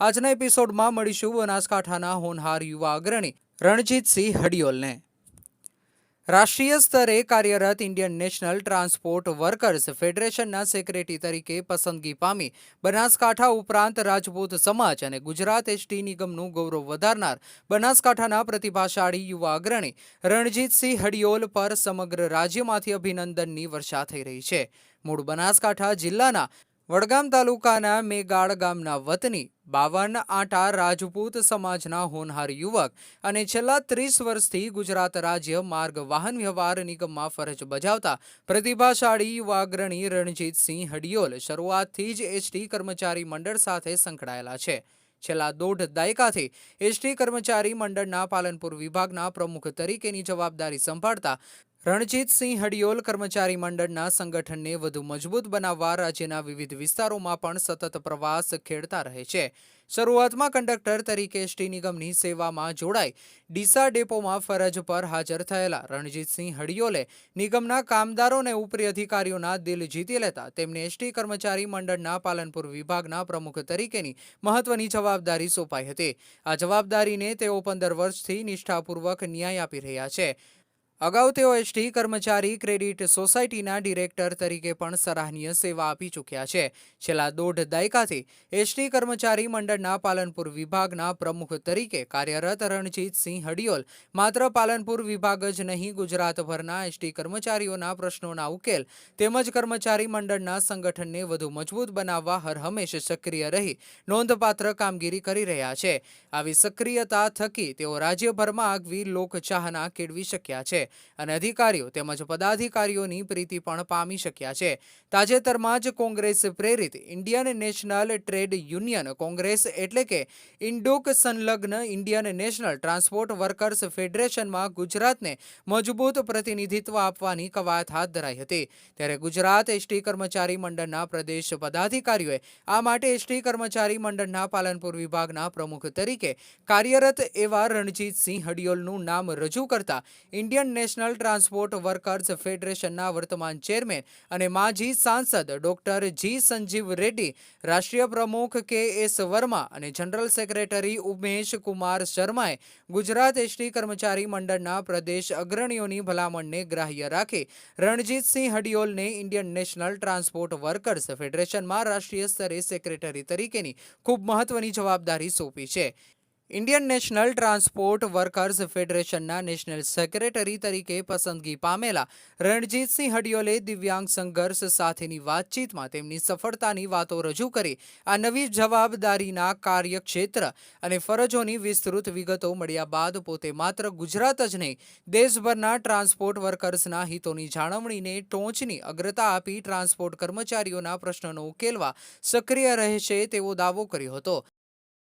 આજના એપિસોડમાં મળીશું બનાસકાંઠાના હોનહાર યુવા અગ્રણી રણજીતસિંહ હડિયોલને. રાષ્ટ્રીય સ્તરે કાર્યરત ઇન્ડિયન નેશનલ ટ્રાન્સપોર્ટ વર્કર્સ ફેડરેશનના સેક્રેટરી તરીકે પસંદગી પામી બનાસકાંઠા ઉપરાંત રાજપૂત સમાજ અને ગુજરાત એસટી નિગમનું ગૌરવ વધારનાર બનાસકાંઠાના પ્રતિભાશાળી યુવા અગ્રણી રણજીતસિંહ હડિયોલ પર સમગ્ર રાજ્યમાંથી અભિનંદનની વર્ષા થઈ રહી છે. મૂળ બનાસકાંઠા જિલ્લાના વડગામ તાલુકાના મેગાળ ગામના વતની બાવન આટા રાજપૂત સમાજના હોનહાર યુવક અને છેલ્લા ત્રીસ વર્ષથી ગુજરાત રાજ્ય માર્ગ વાહન વ્યવહાર નિગમમાં ફરજ બજાવતા પ્રતિભાશાળી યુવાગ્રણી રણજીતસિંહ હડિયોલ શરૂઆતથી જ એસટી કર્મચારી મંડળ સાથે સંકળાયેલા છે. છેલ્લા દોઢ દાયકાથી એસટી કર્મચારી મંડળના પાલનપુર વિભાગના પ્રમુખ તરીકેની જવાબદારી સંભાળતા રણજીતસિંહ હડિયોલ કર્મચારી મંડળના સંગઠનને વધુ મજબૂત બનાવવા રાજ્યના વિવિધ વિસ્તારોમાં પણ સતત પ્રવાસ ખેડતા રહે છે. શરૂઆતમાં કંડક્ટર તરીકે એસટી નિગમની સેવામાં જોડાઈ. ડીસા ડેપોમાં ફરજ પર હાજર થયેલા રણજીતસિંહ હડિયોલે નિગમના કામદારો અને ઉપરી અધિકારીઓના દિલ જીતી લેતા તેમને એસટી કર્મચારી મંડળના પાલનપુર વિભાગના પ્રમુખ તરીકેની મહત્વની જવાબદારી સોંપાઈ હતી. આ જવાબદારીને તેઓ પંદર વર્ષથી નિષ્ઠાપૂર્વક ન્યાય આપી રહ્યા છે. અગાઉ તેઓ એસટી કર્મચારી ક્રેડિટ સોસાયટીના ડિરેક્ટર તરીકે પણ સરાહનીય સેવા આપી ચૂક્યા છે. છેલ્લા દોઢ દાયકાથી એસટી કર્મચારી મંડળના પાલનપુર વિભાગના પ્રમુખ તરીકે કાર્યરત રણજીતસિંહ હડિયોલ માત્ર પાલનપુર વિભાગ જ નહીં, ગુજરાતભરના એસટી કર્મચારીઓના પ્રશ્નોના ઉકેલ તેમજ કર્મચારી મંડળના સંગઠનને વધુ મજબૂત બનાવવા હરહંમેશ સક્રિય રહી નોંધપાત્ર કામગીરી કરી રહ્યા છે. આવી સક્રિયતા થકી તેઓ રાજ્યભરમાં આગવી લોકચાહના કેળવી શક્યા છે. અને અધિકારીઓ તેમજ પદાધિકારીઓની પ્રીતિ પણ પામી શક્યા છે. તાજેતરમાં જ કોંગ્રેસ પ્રેરિત Indian national trade union Congress એટલે કે ઇન્ડોક સંલગ્ન ઇન્ડિયન નેશનલ ટ્રાન્સપોર્ટ વર્કર્સ ફેડરેશનમાં ગુજરાતને મજબૂત પ્રતિનિધિત્વ આપવાની કવાયત હાથ ધરાઈ હતી. ત્યારે ગુજરાત એસટી કર્મચારી મંડળના પ્રદેશ પદાધિકારીઓએ આ માટે એસટી કર્મચારી મંડળના પાલનપુર વિભાગના પ્રમુખ તરીકે કાર્યરત એવા રણજીતસિંહ હડિયોલનું નામ રજૂ કરતા ઇન્ડિયન નેશનલ ટ્રાન્સપોર્ટ વર્કર્સ ફેડરેશનના વર્તમાન ચેરમેન અને માજી સાંસદ ડોક્ટર જી સંજીવ રેડ્ડી, રાષ્ટ્રીય પ્રમુખ કે એસ વર્મા અને જનરલ સેક્રેટરી ઉમેશ કુમાર શર્માએ ગુજરાત એસટી કર્મચારી મંડળના પ્રદેશ અગ્રણીઓની ભલામણને ગ્રાહ્ય રાખી રણજીતસિંહ હડિયોલને ઇન્ડિયન નેશનલ ટ્રાન્સપોર્ટ વર્કર્સ ફેડરેશનમાં રાષ્ટ્રીય સ્તરે સેક્રેટરી તરીકેની ખૂબ મહત્વની જવાબદારી સોંપી છે. ઇન્ડિયન નેશનલ ટ્રાન્સપોર્ટ વર્કર્સ ફેડરેશનના નેશનલ સેક્રેટરી તરીકે પસંદગી પામેલા રણજીતસિંહ હડિયોલે દિવ્યાંગ સંઘર્ષ સાથેની વાતચીતમાં તેમની સફળતાની વાતો રજૂ કરી. આ નવી જવાબદારીના કાર્યક્ષેત્ર અને ફરજોની વિસ્તૃત વિગતો મળ્યા બાદ પોતે માત્ર ગુજરાત જ નહીં, દેશભરના ટ્રાન્સપોર્ટ વર્કર્સના હિતોની જાળવણીને ટોચની અગ્રતા આપી ટ્રાન્સપોર્ટ કર્મચારીઓના પ્રશ્નોનો ઉકેલવા સક્રિય રહેશે તેવો દાવો કર્યો હતો.